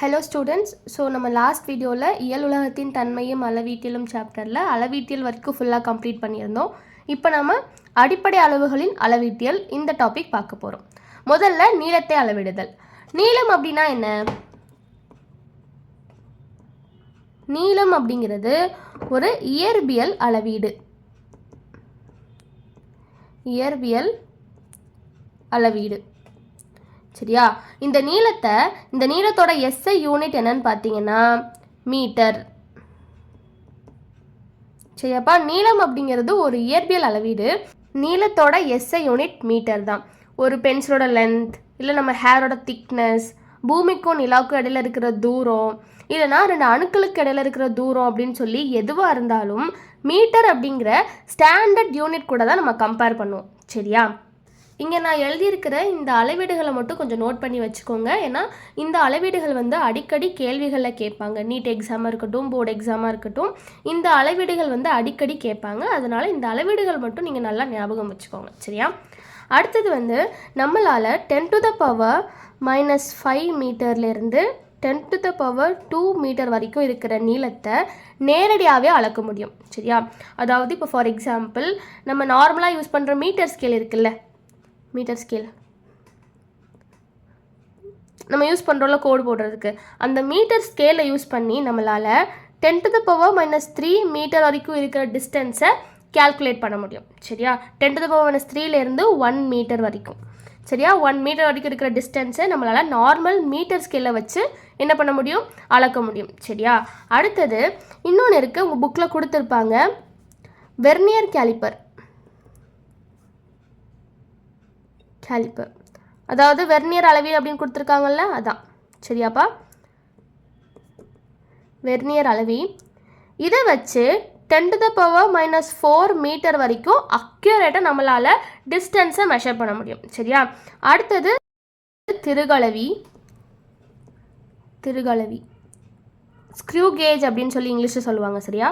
Hello students so நம்ம last வீடியோவில் இயல் உலகத்தின் தன்மையும் அளவீட்டியலும் சாப்டரில் அளவீட்டியல் வரைக்கும் ஃபுல்லாக கம்ப்ளீட் பண்ணியிருந்தோம். இப்போ நம்ம அடிப்படை அளவுகளின் அளவீட்டியல் இந்த டாபிக் பார்க்க போகிறோம் முதல்ல நீளத்தை அளவிடுதல். நீளம் அப்படின்னா என்ன? நீளம் அப்படிங்கிறது ஒரு இயற்பியல் அளவீடு. இயற்பியல் அளவீடு. சரியா? இந்த நீளத்தை இந்த நீளத்தோட எஸ்ஐ யூனிட் என்னன்னு பார்த்தீங்கன்னா மீட்டர் சரியாப்பா? நீளம் அப்படிங்கிறது ஒரு இயற்பியல் அளவீடு. நீளத்தோட எஸ்ஐ யூனிட் மீட்டர் தான். ஒரு பென்சிலோட லென்த் இல்லை நம்ம ஹேரோட திக்னஸ் பூமிக்கும் நிலாவுக்கும் இடையில இருக்கிற தூரம் இல்லைனா ரெண்டு அணுக்களுக்கு இடையில இருக்கிற தூரம் அப்படின்னு சொல்லி எதுவாக இருந்தாலும் மீட்டர் அப்படிங்கிற ஸ்டாண்டர்ட் யூனிட் கூட தான் நம்ம கம்பேர் பண்ணுவோம். சரியா? இங்கே நான் எழுதியிருக்கிற இந்த அளவீடுகளை மட்டும் கொஞ்சம் நோட் பண்ணி வச்சுக்கோங்க. ஏன்னா இந்த அளவீடுகள் வந்து அடிக்கடி கேள்விகளில் கேட்பாங்க. நீட் எக்ஸாமாக இருக்கட்டும் போர்டு எக்ஸாமாக இருக்கட்டும் இந்த அளவீடுகள் வந்து அடிக்கடி கேட்பாங்க. அதனால் இந்த அளவீடுகள் மட்டும் நீங்கள் நல்லா ஞாபகம் வச்சுக்கோங்க. சரியா? அடுத்தது வந்து நம்மளால் ten to the power minus five மீட்டர்லேருந்து ten to the power two metre வரைக்கும் இருக்கிற நீளத்தை நேரடியாகவே அளக்க முடியும். சரியா? அதாவது இப்போ ஃபார் எக்ஸாம்பிள் நம்ம நார்மலாக யூஸ் பண்ணுற மீட்டர் ஸ்கேல் இருக்குல்ல மீட்டர் ஸ்கேல் நம்ம யூஸ் பண்ணுறோம்ல கோடு போடுறதுக்கு. அந்த மீட்டர் ஸ்கேலை யூஸ் பண்ணி நம்மளால் ten to the power minus three metre வரைக்கும் இருக்கிற டிஸ்டன்ஸை கேல்குலேட் பண்ண முடியும். சரியா? Ten to the power minus த்ரீலேருந்து one metre வரைக்கும். சரியா? ஒன் மீட்டர் வரைக்கும் இருக்கிற டிஸ்டன்ஸை நம்மளால் நார்மல் மீட்டர் ஸ்கேலில் வச்சு என்ன பண்ண முடியும்? அளக்க முடியும். சரியா? அடுத்தது இன்னொன்று இருக்குது உங்கள் புக்கில் கொடுத்துருப்பாங்க. வெர்னியர் கேலிப்பர் கேலிப்பர் அதாவது வெர்னியர் அளவீடு அப்படின்னு கொடுத்துருக்காங்கல்ல அதான். சரியாப்பா? வெர்னியர் அளவி இதை வச்சு ten to the power minus four metre வரைக்கும் அக்யூரேட்டாக நம்மளால் டிஸ்டன்ஸை மெஷர் பண்ண முடியும். சரியா? அடுத்தது திருகளவி திருகளவி ஸ்க்ரூ கேஜ் அப்படின்னு சொல்லி இங்கிலீஷில் சொல்லுவாங்க சரியா?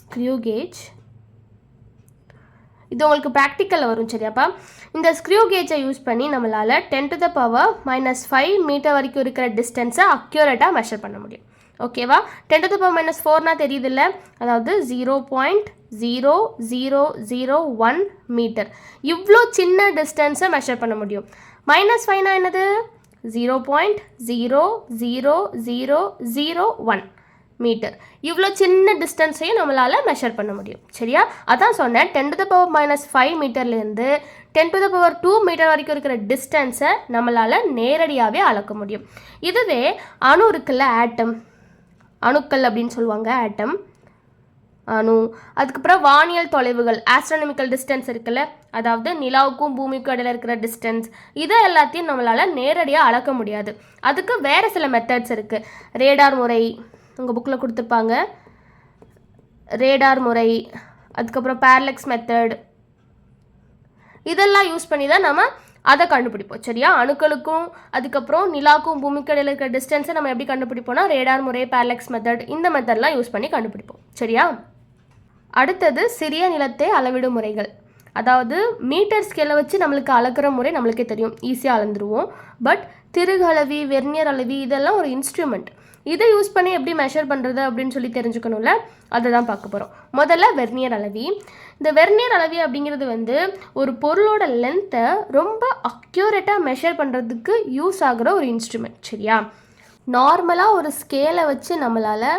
ஸ்க்ரூ கேஜ் இது உங்களுக்கு ப்ராக்டிக்கலில் வரும் சரியாப்பா இந்த ஸ்க்ரூ கேஜை யூஸ் பண்ணி நம்மளால் ten to the power minus five metre வரைக்கும் இருக்கிற டிஸ்டன்ஸை அக்யூரேட்டாக மெஷர் பண்ண முடியும். ஓகேவா ten to the power minus ஃபோர்னா தெரியுதுல்ல? அதாவது zero point zero zero zero one metre இவ்வளோ சின்ன டிஸ்டன்ஸை மெஷர் பண்ண முடியும். மைனஸ் ஃபைவ்னா என்னது? Zero point zero zero zero zero one metre. இவ்வளோ சின்ன டிஸ்டன்ஸையும் நம்மளால் மெஷர் பண்ண முடியும். சரியா? அதான் சொன்னேன் ten to the power minus five மீட்டர்லேருந்து ten to the power two metre வரைக்கும் இருக்கிற டிஸ்டன்ஸை நம்மளால் நேரடியாகவே அளக்க முடியும். இதுவே அணு இருக்குல்ல ஆட்டம் அணுக்கள் அப்படின்னு சொல்லுவாங்க ஆட்டம் அணு. அதுக்கப்புறம் வானியல் தொலைவுகள் ஆஸ்ட்ரானமிக்கல் டிஸ்டன்ஸ் இருக்குல்ல அதாவது நிலாவுக்கும் பூமிக்கும் இடையில இருக்கிற டிஸ்டன்ஸ் இதை எல்லாத்தையும் நம்மளால் நேரடியாக அளக்க முடியாது. அதுக்கு வேறு சில மெத்தட்ஸ் இருக்குது ரேடார் முறை உங்கள் புக்கில் கொடுத்துருப்பாங்க. ரேடார் முறை அதுக்கப்புறம் பேரலெக்ஸ் மெத்தட் இதெல்லாம் யூஸ் பண்ணி தான் நம்ம அதை கண்டுபிடிப்போம் சரியா? அணுக்களுக்கும் அதுக்கப்புறம் நிலாவுக்கும் பூமிக்கடையில் இருக்கிற டிஸ்டன்ஸை நம்ம எப்படி கண்டுபிடிப்போம்னா ரேடார் முறை பேரலெக்ஸ் மெத்தட் இந்த மெத்தட்லாம் யூஸ் பண்ணி கண்டுபிடிப்போம் சரியா? அடுத்தது சிறிய நிலத்தை அளவிடும் முறைகள். அதாவது மீட்டர் ஸ்கேலை வச்சு நம்மளுக்கு அளக்கிற முறை நம்மளுக்கே தெரியும் ஈஸியாக அளந்துருவோம். பட் திருகளவி வெர்னியர் அளவி இதெல்லாம் ஒரு இன்ஸ்ட்ருமெண்ட் இதை யூஸ் பண்ணி எப்படி மெஷர் பண்ணுறது அப்படின்னு சொல்லி தெரிஞ்சுக்கணும்ல அதை தான் பார்க்க போகிறோம் முதல்ல வெர்னியர் அளவி. இந்த வெர்னியர் அளவி அப்படிங்கிறது வந்து ஒரு பொருளோட லென்த்தை ரொம்ப அக்யூரேட்டாக மெஷர் பண்ணுறதுக்கு யூஸ் ஆகிற ஒரு இன்ஸ்ட்ருமெண்ட் சரியா? நார்மலாக ஒரு ஸ்கேலை வச்சு நம்மளால்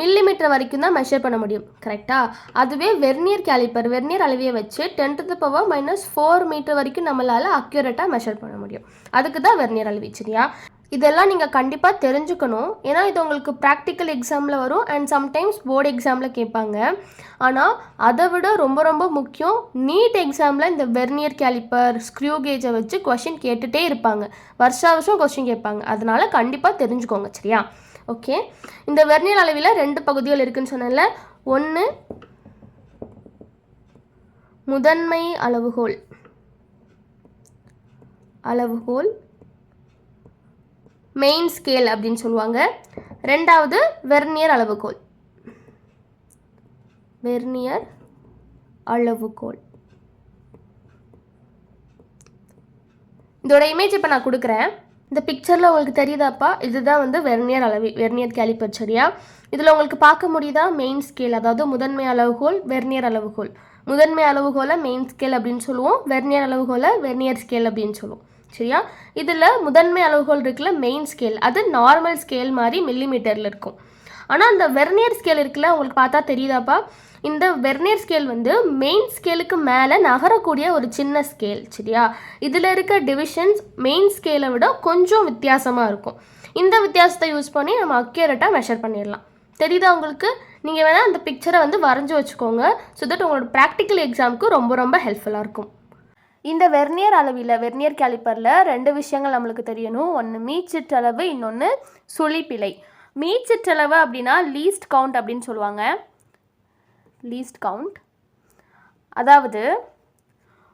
மில்லிமீட்டர் வரைக்கும் தான் மெஷர் பண்ண முடியும் கரெக்டாக அதுவே வெர்னியர் கேலிப்பர் வெர்னியர் அளவியை வச்சு ten to power minus four metre வரைக்கும் நம்மளால் அக்யூரேட்டாக மெஷர் பண்ண முடியும். அதுக்கு தான் வெர்னியர் அளவி சரியா? இதெல்லாம் நீங்கள் கண்டிப்பாக தெரிஞ்சுக்கணும். ஏன்னா இது உங்களுக்கு ப்ராக்டிக்கல் எக்ஸாமில் வரும் அண்ட் சம்டைம்ஸ் போர்டு எக்ஸாமில் கேட்பாங்க. ஆனால் அதை விட ரொம்ப ரொம்ப முக்கியம் நீட் எக்ஸாமில் இந்த வெர்னியர் கேலிப்பர் ஸ்க்ரூ கேஜை வச்சு கொஷின் கேட்டுகிட்டே இருப்பாங்க. வருஷா வருஷம் கொஷின் கேட்பாங்க. அதனால கண்டிப்பாக தெரிஞ்சுக்கோங்க சரியா? ஓகே இந்த வெர்னியர் அளவில் ரெண்டு பகுதிகள் இருக்குன்னு சொன்னேன்ல. ஒன்று முதன்மை அளவுகோல். அளவுகோல் மெயின் ஸ்கேல் அப்படின்னு சொல்லுவாங்க. ரெண்டாவது வெர்னியர் அளவுகோல். வெர்னியர் அளவுகோல். இதோட இமேஜ் இப்போ நான் கொடுக்குறேன். இந்த பிக்சரில் உங்களுக்கு தெரியுதாப்பா? இதுதான் வந்து வெர்னியர் அளவி வெர்னியர் கேலிப்பர் சரியா இதில் உங்களுக்கு பார்க்க முடியுதா? மெயின் ஸ்கேல் அதாவது முதன்மை அளவுகோல் வெர்னியர் அளவுகோல். முதன்மை அளவுகோலை மெயின் ஸ்கேல் அப்படின்னு சொல்லுவோம். வெர்னியர் அளவுகோலை வெர்னியர் ஸ்கேல் அப்படின்னு சொல்லுவோம். சரியா? இதில் முதன்மை அளவுகோல் இருக்குல்ல மெயின் ஸ்கேல் அது நார்மல் ஸ்கேல் மாதிரி மில்லிமீட்டரில் இருக்கும். ஆனால் அந்த வெர்னியர் ஸ்கேல் இருக்குல்ல உங்களுக்கு பார்த்தா தெரியுதாப்பா? இந்த வெர்னியர் ஸ்கேல் வந்து மெயின் ஸ்கேலுக்கு மேலே நகரக்கூடிய ஒரு சின்ன ஸ்கேல் சரியா? இதில் இருக்க டிவிஷன்ஸ் மெயின் ஸ்கேலை விட கொஞ்சம் வித்தியாசமாக இருக்கும். இந்த வித்தியாசத்தை யூஸ் பண்ணி நம்ம அக்யூரேட்டாக மெஷர் பண்ணிடலாம். தெரியுதா உங்களுக்கு? நீங்கள் வேணால் அந்த பிக்சரை வந்து வரைஞ்சி வச்சுக்கோங்க ஸோ தட் உங்களோட ப்ராக்டிக்கல் எக்ஸாமுக்கு ரொம்ப ரொம்ப ஹெல்ப்ஃபுல்லாக இருக்கும். இந்த வெர்னியர் அளவில் வெர்னியர் கேலிப்பரில் ரெண்டு விஷயங்கள் நம்மளுக்கு தெரியணும். ஒன்று மீச்சிற்றளவு இன்னொன்று சுழிப்பிழை மீச்சிற்றளவு அப்படின்னா லீஸ்ட் கவுண்ட் அப்படின்னு சொல்லுவாங்க. லீஸ்ட் கவுண்ட் அதாவது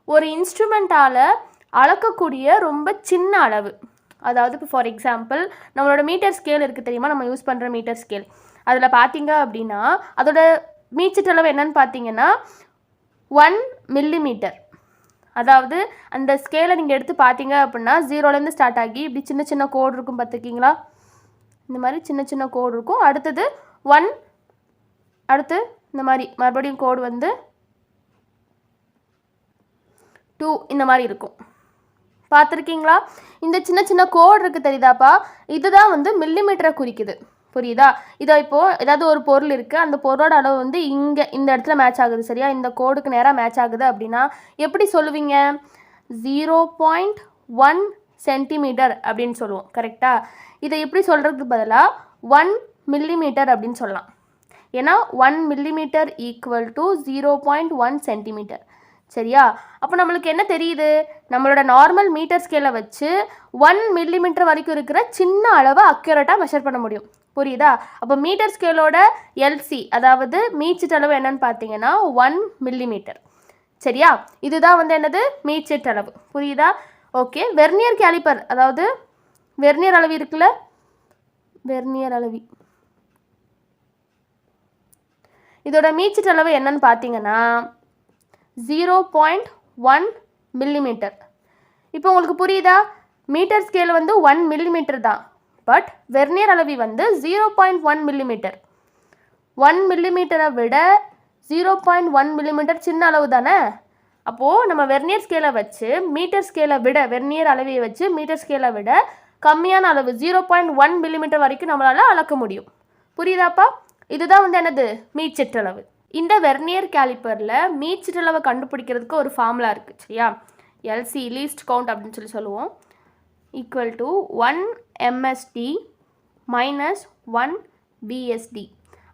ஒரு இன்ஸ்ட்ருமெண்ட்டால் அளக்கக்கூடிய ரொம்ப சின்ன அளவு. அதாவது இப்போ ஃபார் எக்ஸாம்பிள் நம்மளோட மீட்டர் ஸ்கேல் இருக்குது தெரியுமா? நம்ம யூஸ் பண்ணுற மீட்டர் ஸ்கேல் அதில் பார்த்தீங்க அப்படின்னா அதோட மீச்சிட்டளவு என்னன்னு பார்த்தீங்கன்னா ஒன் மில்லிமீட்டர் அதாவது அந்த ஸ்கேலை நீங்கள் எடுத்து பார்த்தீங்க அப்படின்னா ஜீரோலேருந்து ஸ்டார்ட் ஆகி இப்படி சின்ன சின்ன கோடு இருக்கும் பார்த்துருக்கீங்களா? இந்த மாதிரி சின்ன சின்ன கோடு இருக்கும். அடுத்தது ஒன் அடுத்து இந்த மாதிரி மறுபடியும் கோடு வந்து டூ இந்த மாதிரி இருக்கும். பார்த்துருக்கீங்களா? இந்த சின்ன சின்ன கோடு இருக்குது தெரியுதாப்பா? இதுதான் வந்து மில்லிமீட்டரை குறிக்குது. புரியுதா? இதோ இப்போது ஏதாவது ஒரு பொருள் இருக்குது அந்த பொருளோட அளவு வந்து இங்கே இந்த இடத்துல மேட்ச் ஆகுது சரியா? இந்த கோடுக்கு நேராக மேட்ச் ஆகுது அப்படின்னா எப்படி சொல்லுவீங்க? ஜீரோ பாயிண்ட் ஒன் சென்டிமீட்டர் அப்படின்னு சொல்லுவோம் கரெக்டாக இதை எப்படி சொல்கிறதுக்கு பதிலாக ஒன் மில்லிமீட்டர் அப்படின்னு சொல்லலாம். ஏன்னா one millimetre equal to zero point one centimetre சரியா? அப்போ நம்மளுக்கு என்ன தெரியுது? நம்மளோட நார்மல் மீட்டர் ஸ்கேலை வச்சு ஒன் மில்லிமீட்டர் வரைக்கும் இருக்கிற சின்ன அளவை அக்யூரேட்டாக மெஷர் பண்ண முடியும். புரியுதா? அப்போ மீட்டர் ஸ்கேலோட எல்சி அதாவது மீச்சிட்டளவு என்னன்னு பார்த்தீங்கன்னா ஒன் மில்லிமீட்டர் சரியா? இதுதான் வந்து என்னது? மீச்சிட்டளவு புரியுதா? ஓகே வெர்னியர் கேலிப்பர் அதாவது வெர்னியர் அளவி இருக்குல்ல? வெர்னியர் அளவி. இதோட மீச்சிட்டளவு என்னன்னு பார்த்தீங்கன்னா ஜீரோ பாயிண்ட் ஒன் மில்லிமீட்டர் இப்போ உங்களுக்கு புரியுதா? மீட்டர் ஸ்கேல் வந்து ஒன் மில்லிமீட்டர் தான். பட் வெர்னியர் அளவி வந்து zero point one millimetre one மில்லிமீட்டரை விட ஜீரோ பாயிண்ட் ஒன் மில்லிமீட்டர் சின்ன அளவு தானே? அப்போது நம்ம வெர்னியர் ஸ்கேலை வச்சு மீட்டர் ஸ்கேலை விட வெர்னியர் அளவையை வச்சு மீட்டர் ஸ்கேலை விட கம்மியான அளவு ஜீரோ பாயிண்ட் ஒன் மில்லிமீட்டர் வரைக்கும் நம்மளால் அளக்க முடியும். புரியுதாப்பா? இதுதான் வந்து என்னது? மீச்சிற்றளவு. இந்த வெர்னியர் கேலிப்பரில் மீச்சிற்றளவை கண்டுபிடிக்கிறதுக்கு ஒரு ஃபார்முலா இருக்குது சரியா? எல்சி லீஸ்ட் கவுண்ட் அப்படின்னு சொல்லி சொல்லுவோம். Equal to one MSD minus one VSD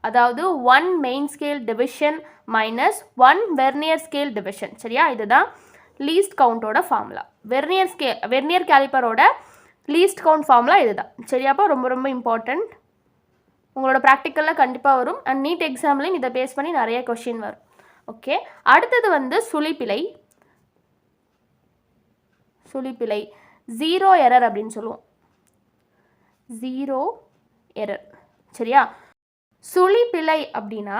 அதாவது one main scale division minus one vernier scale division சரியா? இதுதான் லீஸ்ட் கவுண்டோட ஃபார்முலா வெர்னியர் ஸ்கே வெர்னியர் கேலிப்பரோட லீஸ்ட் கவுண்ட் ஃபார்முலா இதுதான் சரியாப்பா ரொம்ப ரொம்ப இம்பார்ட்டண்ட் உங்களோட ப்ராக்டிக்கலில் கண்டிப்பாக வரும். அண்ட் நீட் எக்ஸாம்லேயும் இதை பேஸ் பண்ணி நிறைய கொஷின் வரும். ஓகே அடுத்தது வந்து சுழிப்பிழை சுழிப்பிழை ஜீரோ எரர் அப்படின்னு சொல்லுவோம். ஜீரோ எரர் சரியா? சுழிப்பிழை அப்படின்னா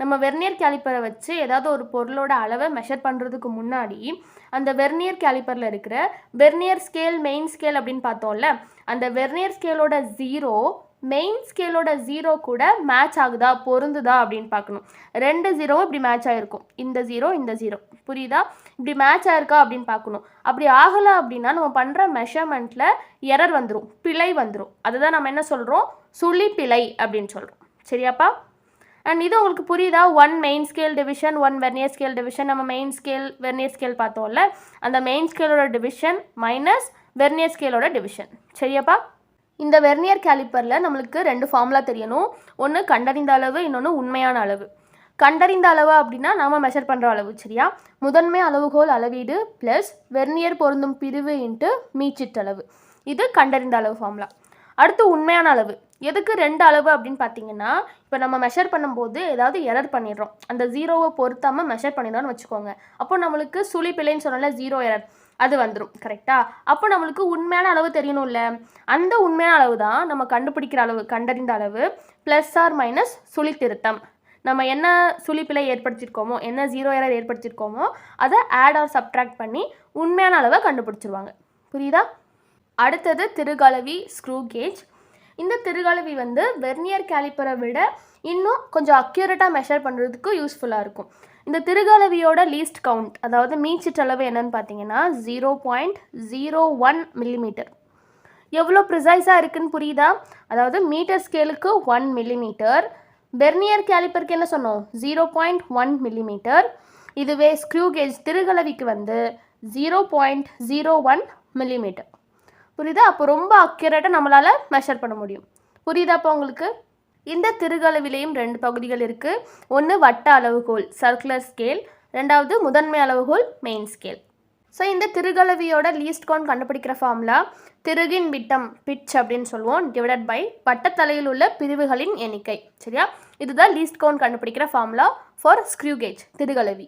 நம்ம வெர்னியர் கேலிப்பரை வச்சு ஏதாவது ஒரு பொருளோட அளவை மெஷர் பண்ணுறதுக்கு முன்னாடி அந்த வெர்னியர் கேலிப்பரில் இருக்கிற வெர்னியர் ஸ்கேல் மெயின் ஸ்கேல் அப்படின்னு பார்த்தோம்ல அந்த வெர்னியர் ஸ்கேலோட ஜீரோ மெயின் ஸ்கேலோட ஜீரோ கூட மேட்ச் ஆகுதா பொருந்துதா அப்படின்னு பார்க்கணும். ரெண்டு ஜீரோவும் இப்படி மேட்ச் ஆகிருக்கும் இந்த ஜீரோ இந்த ஜீரோ புரியுதா? இப்படி மேட்ச் ஆயிருக்கா அப்படின்னு பார்க்கணும். அப்படி ஆகலை அப்படின்னா நம்ம பண்ணுற மெஷர்மெண்ட்டில் எரர் வந்துடும் பிழை வந்துடும் அதுதான் நம்ம என்ன சொல்கிறோம் சுழி பிழை அப்படின்னு சொல்கிறோம் சரியாப்பா? அண்ட் இது உங்களுக்கு புரியுதா? One main scale division one vernier scale division நம்ம மெயின் ஸ்கேல் வெர்னியர் ஸ்கேல் பார்த்தோம்ல. அந்த மெயின் ஸ்கேலோட டிவிஷன் மைனஸ் வெர்னியர் ஸ்கேலோட டிவிஷன் சரியாப்பா? இந்த வெர்னியர் கேலிப்பரில் நம்மளுக்கு ரெண்டு ஃபார்முலா தெரியணும். ஒன்று கண்டறிந்த அளவு இன்னொன்று உண்மையான அளவு. கண்டறிந்த அளவு அப்படின்னா நாம் மெஷர் பண்ணுற அளவு சரியா? முதன்மை அளவுகோல் அளவீடு ப்ளஸ் வெர்னியர் பொருந்தும் பிரிவு இன்ட்டு மீச்சிட்டளவு இது கண்டறிந்த அளவு ஃபார்முலா அடுத்து உண்மையான அளவு. எதுக்கு ரெண்டு அளவு அப்படின்னு பார்த்தீங்கன்னா இப்போ நம்ம மெஷர் பண்ணும்போது ஏதாவது எரர் பண்ணிடுறோம். அந்த ஜீரோவை பொருத்தாமல் மெஷர் பண்ணிடுறோம்னு வச்சுக்கோங்க. அப்போ நம்மளுக்கு சுழி பிள்ளைன்னு சொன்னால ஜீரோ எரர் அது வந்துடும் கரெக்டாக அப்போ நம்மளுக்கு உண்மையான அளவு தெரியணும்ல? அந்த உண்மையான அளவு தான் நம்ம கண்டுபிடிக்கிற அளவு கண்டறிந்த அளவு ப்ளஸ் ஆர் மைனஸ் சுழி திருத்தம். நம்ம என்ன சுழிப்பிலை ஏற்படுத்தியிருக்கோமோ என்ன ஜீரோ எரர் ஏற்படுத்தியிருக்கோமோ அதை ஆட் ஆர் சப்ட்ராக்ட் பண்ணி உண்மையான அளவை கண்டுபிடிச்சிருவாங்க. புரியுதா? அடுத்தது திருகலவி ஸ்க்ரூ கேஜ் இந்த திருகலவி வந்து வெர்னியர் கேலிப்பரை விட இன்னும் கொஞ்சம் அக்யூரேட்டாக மெஷர் பண்ணுறதுக்கு யூஸ்ஃபுல்லாக இருக்கும். இந்த திருகலவியோட லீஸ்ட் கவுண்ட் அதாவது மீச்சிட்டளவு என்னன்னு பார்த்தீங்கன்னா zero point zero one millimetre எவ்வளோ ப்ரிசைஸாக இருக்குன்னு புரியுதா? அதாவது மீட்டர் ஸ்கேலுக்கு ஒன் மில்லிமீட்டர் பெர்னியர் கேலிப்பருக்கு என்ன சொன்னோம்? ஜீரோ பாயிண்ட் ஒன் மில்லிமீட்டர் இதுவே ஸ்க்ரூ கேஜ் திருகலவிக்கு வந்து zero point zero one millimetre புரியுதா? அப்போ ரொம்ப அக்யூரேட்டாக நம்மளால் மெஷர் பண்ண முடியும். புரியுதா அப்போ உங்களுக்கு? இந்த திருகலவிலையும் ரெண்டு பகுதிகள் இருக்குது ஒன்று வட்ட அளவுகோல் சர்க்குலர் ஸ்கேல் ரெண்டாவது முதன்மை அளவுகோல் மெயின் ஸ்கேல் ஸோ இந்த திருகலவியோட லீஸ்ட் கவுண்ட் கண்டுபிடிக்கிற ஃபார்முலா திருகின் விட்டம் பிட்ச் அப்படின்னு சொல்லுவோம் டிவைடட் பை வட்டத்தலையில் உள்ள பிரிவுகளின் எண்ணிக்கை. சரியா? இதுதான் லீஸ்ட் கவுண்ட் கண்டுபிடிக்கிற ஃபார்முலா ஃபார் ஸ்க்ரூ கேஜ் திருகலவி.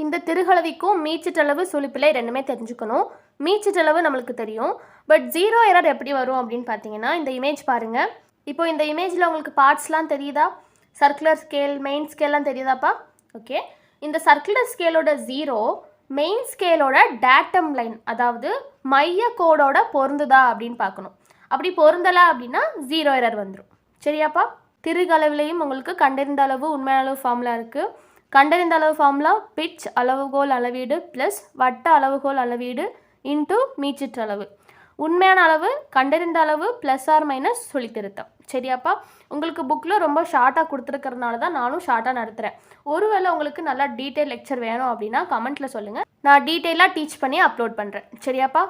இந்த திருகலவிக்கும் மீச்சிட்டளவு சுழிப்பிலை ரெண்டுமே தெரிஞ்சுக்கணும். மீச்சிட்டளவு நம்மளுக்கு தெரியும். பட் ஜீரோ எரர் எப்படி வரும் அப்படின்னு பார்த்தீங்கன்னா இந்த இமேஜ் பாருங்கள் இப்போ இந்த இமேஜில் உங்களுக்கு பார்ட்ஸ்லாம் தெரியுதா? சர்க்குலர் ஸ்கேல் மெயின் ஸ்கேல்லாம் தெரியுதாப்பா? ஓகே இந்த சர்க்குலர் ஸ்கேலோட ஜீரோ மெயின் ஸ்கேலோட டேட்டம் லைன் அதாவது மைய கோடோட பொருந்துதா அப்படின்னு பார்க்கணும். அப்படி பொருந்தலை அப்படின்னா ஜீரோ எரர் வந்துடும் சரியாப்பா? திருகளவிலையும் உங்களுக்கு கண்டறிந்த அளவு உண்மையான அளவு ஃபார்முலா இருக்குது கண்டறிந்த அளவு ஃபார்முலா பிட்ச் அளவுகோல் அளவீடு ப்ளஸ் வட்ட அளவுகோல் அளவீடு இன்ட்டு மீச்சிற்றளவு. அளவு உண்மையான அளவு கண்டறிந்த அளவு ப்ளஸ் ஆர் மைனஸ் சொல்லித்திருத்தம். சரியாப்பா? உங்களுக்கு புக்கில் ரொம்ப ஷார்ட்டாக கொடுத்துருக்கறதுனால தான் நானும் ஷார்ட்டாக நடத்துகிறேன் ஒருவேளை உங்களுக்கு நல்லா டீட்டெயில் லெக்சர் வேணும் அப்படின்னா கமெண்ட்டில் சொல்லுங்கள் நான் டீட்டெயிலாக டீச் பண்ணி அப்லோட் பண்ணுறேன் சரியாப்பா?